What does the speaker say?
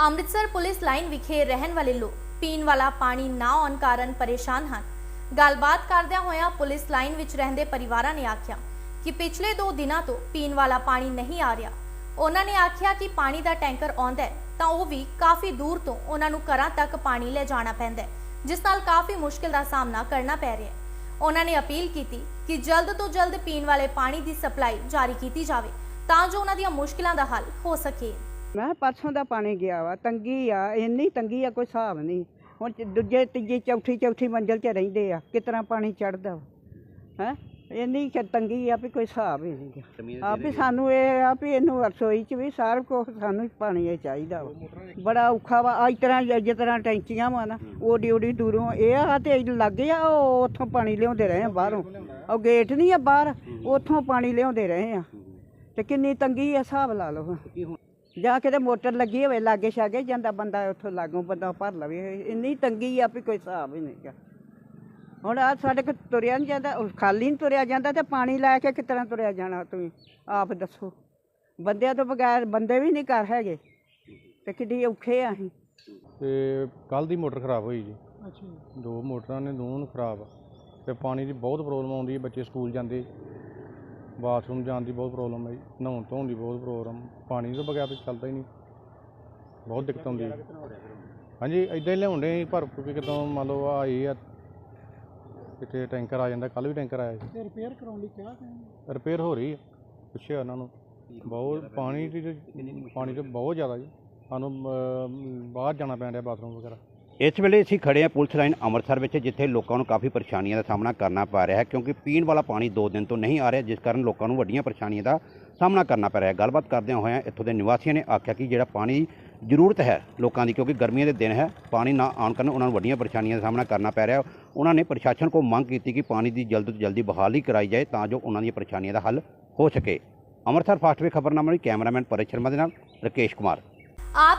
Amritsar police line ਵਿਖੇ ਰਹਿਣ ਵਾਲੇ ਲੋਕ ਪੀਣ ਵਾਲਾ ਪਾਣੀ ਨਾ ਆਉਣ ਕਾਰਨ ਪਰੇਸ਼ਾਨ ਹਨ। ਗੱਲਬਾਤ ਕਰਦਿਆਂ ਹੋਇਆਂ ਪੁਲਿਸ ਲਾਈਨ ਵਿੱਚ ਰਹਿੰਦੇ ਪਰਿਵਾਰਾਂ ਨੇ ਆਖਿਆ ਕਿ ਪਿਛਲੇ 2 ਦਿਨਾਂ ਤੋਂ ਪੀਣ ਵਾਲਾ ਪਾਣੀ ਨਹੀਂ ਆ ਰਿਹਾ। ਉਹਨਾਂ ਨੇ ਆਖਿਆ ਕਿ ਪਾਣੀ ਦਾ ਟੈਂਕਰ ਆਉਂਦਾ ਹੈ, ਤਾਂ ਉਹ ਵੀ ਕਾਫੀ ਦੂਰ ਤੋਂ ਉਹਨਾਂ ਨੂੰ ਘਰਾਂ ਤੱਕ ਪਾਣੀ ਲੈ ਜਾਣਾ ਪੈਂਦਾ ਹੈ, ਜਿਸ ਨਾਲ ਕਾਫੀ ਮੁਸ਼ਕਿਲ ਦਾ ਸਾਹਮਣਾ ਕਰਨਾ ਪੈ ਰਿਹਾ ਹੈ। ਉਹਨਾਂ ਨੇ ਅਪੀਲ ਕੀਤੀ ਕਿ ਜਲਦ ਤੋਂ ਜਲਦ ਪੀਣ ਵਾਲੇ ਪਾਣੀ ਦੀ ਸਪਲਾਈ ਜਾਰੀ ਕੀਤੀ ਜਾਵੇ, ਤਾਂ ਜੋ ਉਹਨਾਂ ਦੀਆਂ ਮੁਸ਼ਕਿਲਾਂ ਦਾ ਹੱਲ ਹੋ ਸਕੇ। ਮੈਂ ਪਰਸੋਂ ਦਾ ਪਾਣੀ ਗਿਆ ਵਾ ਤੰਗੀ ਆ ਇੰਨੀ ਤੰਗੀ ਆ ਕੋਈ ਹਿਸਾਬ ਨਹੀਂ। ਹੁਣ ਦੂਜੇ ਤੀਜੀ ਚੌਥੀ ਚੌਥੀ ਮੰਜ਼ਲ 'ਚ ਰਹਿੰਦੇ ਆ ਤਰ੍ਹਾਂ ਪਾਣੀ ਚੜਦਾ ਹੈ? ਇੰਨੀ ਕੁ ਤੰਗੀ ਆ ਵੀ ਕੋਈ ਹਿਸਾਬ ਹੀ ਨਹੀਂ ਆ ਵੀ ਸਾਨੂੰ ਇਹ ਆ ਵੀ ਇਹਨੂੰ ਰਸੋਈ 'ਚ ਵੀ ਸਾਰਾ ਕੁਛ ਸਾਨੂੰ ਪਾਣੀ ਇਹ ਚਾਹੀਦਾ ਵਾ। ਬੜਾ ਔਖਾ ਵਾ ਅੱਜ ਤਰ੍ਹਾਂ ਜਿਸ ਤਰ੍ਹਾਂ ਟੈਂਕੀਆਂ ਵਾ ਨਾ ਓਡੀ ਓਡੀ ਦੂਰੋਂ ਇਹ ਆ ਤੇ ਲੱਗੇ ਆ ਉਹ ਉੱਥੋਂ ਪਾਣੀ ਲਿਆਉਂਦੇ ਰਹੇ ਆ ਬਾਹਰੋਂ। ਉਹ ਗੇਟ ਨਹੀਂ ਆ ਬਾਹਰ ਉੱਥੋਂ ਪਾਣੀ ਲਿਆਉਂਦੇ ਰਹੇ ਆ। ਤੇ ਕਿੰਨੀ ਤੰਗੀ ਆ ਹਿਸਾਬ ਲਾ ਲਓ। ਜਾਂ ਕਿਤੇ ਮੋਟਰ ਲੱਗੀ ਹੋਵੇ ਲਾਗੇ ਛਾਗੇ ਜਾਂਦਾ ਬੰਦਾ ਉੱਥੋਂ ਲਾਗੋਂ ਬੰਦਾ ਭਰ ਲਵੇ। ਇੰਨੀ ਤੰਗੀ ਆ ਵੀ ਕੋਈ ਹਿਸਾਬ ਹੀ ਨਹੀਂਗਾ ਹੁਣ ਆ ਸਾਡੇ ਕੋ ਤੁਰਿਆ ਨਹੀਂ ਜਾਂਦਾ ਉਹ ਖਾਲੀ ਨਹੀਂ ਤੁਰਿਆ ਜਾਂਦਾ ਤੇ ਪਾਣੀ ਲੈ ਕੇ ਕਿਸ ਤਰ੍ਹਾਂ ਤੁਰਿਆ ਜਾਣਾ ਤੁਸੀਂ? ਆਪ ਦੱਸੋ। ਬੰਦਿਆਂ ਤੋਂ ਬਗੈਰ ਬੰਦੇ ਵੀ ਨਹੀਂ ਕਰ ਹੈਗੇ। ਤੇ ਕਿੱਡੀ ਔਖੇ ਆ ਅਸੀਂ। ਤੇ ਕੱਲ ਦੀ ਮੋਟਰ ਖਰਾਬ ਹੋਈ ਜੀ। ਦੋ ਮੋਟਰਾਂ ਨੇ ਦੋਵਾਂ ਨੂੰ ਖਰਾਬ। ਤੇ ਪਾਣੀ ਦੀ ਬਹੁਤ ਪ੍ਰੋਬਲਮ ਆਉਂਦੀ ਹੈ ਬੱਚੇ ਸਕੂਲ ਜਾਂਦੇ। ਬਾਥਰੂਮ ਜਾਣ ਦੀ ਬਹੁਤ ਪ੍ਰੋਬਲਮ ਹੈ ਜੀ ਨਹਾਉਣ ਧੋਣ ਦੀ ਬਹੁਤ ਪ੍ਰੋਬਲਮ ਪਾਣੀ ਤੋਂ ਬਗੈਰ ਤਾਂ ਚੱਲਦਾ ਹੀ ਨਹੀਂ। ਬਹੁਤ ਦਿੱਕਤ ਆਉਂਦੀ ਹੈ। ਹਾਂਜੀ ਇਦਾਂ ਹੀ ਲਿਆਉਂਦੇ ਭਰ ਕੇ ਕਿਤੋਂ ਮੰਨ ਲਓ ਆ ਇਹ ਆ ਕਿਤੇ ਟੈਂਕਰ ਆ ਜਾਂਦਾ ਕੱਲ ਵੀ ਟੈਂਕਰ ਆਇਆ ਸੀ। ਰਿਪੇਅਰ ਕਰਾਉਣ ਲਈ ਕਿਹਾ ਰਿਪੇਅਰ ਹੋ ਰਹੀ ਹੈ ਪੁੱਛਿਆ ਉਹਨਾਂ ਨੂੰ। ਬਹੁਤ ਪਾਣੀ ਦੀ ਪਾਣੀ ਤੇ ਬਹੁਤ ਜ਼ਿਆਦਾ ਜੀ। ਸਾਨੂੰ ਬਾਹਰ ਜਾਣਾ ਰਿਹਾ ਬਾਥਰੂਮ ਵਗੈਰਾ। ਇਸ ਵੇਲੇ ਅਸੀਂ ਖੜੇ ਹਾਂ ਪੁਲਿਸ ਲਾਈਨ ਅੰਮ੍ਰਿਤਸਰ ਵਿੱਚ, ਜਿੱਥੇ ਲੋਕਾਂ ਨੂੰ ਕਾਫੀ ਪਰੇਸ਼ਾਨੀਆਂ ਦਾ ਸਾਹਮਣਾ ਕਰਨਾ ਪੈ ਰਿਹਾ ਹੈ, ਕਿਉਂਕਿ ਪੀਣ ਵਾਲਾ ਪਾਣੀ 2 ਦਿਨ ਤੋਂ ਨਹੀਂ ਆ ਰਿਹਾ, ਜਿਸ ਕਾਰਨ ਲੋਕਾਂ ਨੂੰ ਵੱਡੀਆਂ ਪਰੇਸ਼ਾਨੀਆਂ ਦਾ ਸਾਹਮਣਾ ਕਰਨਾ ਪੈ ਰਿਹਾ ਹੈ। ਗੱਲਬਾਤ ਕਰਦਿਆਂ ਹੋਇਆਂ ਇੱਥੋਂ ਦੇ ਨਿਵਾਸੀਆਂ ਨੇ ਆਖਿਆ ਕਿ ਜਿਹੜਾ ਪਾਣੀ ਜ਼ਰੂਰਤ ਹੈ ਲੋਕਾਂ ਦੀ, ਕਿਉਂਕਿ ਗਰਮੀਆਂ ਦੇ ਦਿਨ ਹੈ, ਪਾਣੀ ਨਾ ਆਉਣ ਕਾਰਨ ਉਹਨਾਂ ਨੂੰ ਵੱਡੀਆਂ ਪਰੇਸ਼ਾਨੀਆਂ ਦਾ ਸਾਹਮਣਾ ਕਰਨਾ ਪੈ ਰਿਹਾ ਉਹਨਾਂ ਨੇ ਪ੍ਰਸ਼ਾਸਨ ਕੋਲ ਮੰਗ ਕੀਤੀ ਕਿ ਪਾਣੀ ਦੀ ਜਲਦ ਤੋਂ ਜਲਦੀ ਬਹਾਲੀ ਕਰਾਈ ਜਾਏ, ਤਾਂ ਜੋ ਉਹਨਾਂ ਦੀਆਂ ਪਰੇਸ਼ਾਨੀਆਂ ਦਾ ਹੱਲ ਹੋ ਸਕੇ। ਅੰਮ੍ਰਿਤਸਰ ਫਾਸਟਵੇ ਖਬਰਨਾਮਾ ਲਈ ਕੈਮਰਾਮੈਨ ਪਰੇਸ਼ ਸ਼ਰਮਾ ਦੇ ਨਾਲ ਰਕੇਸ਼ ਕੁਮਾਰ। ਆਪ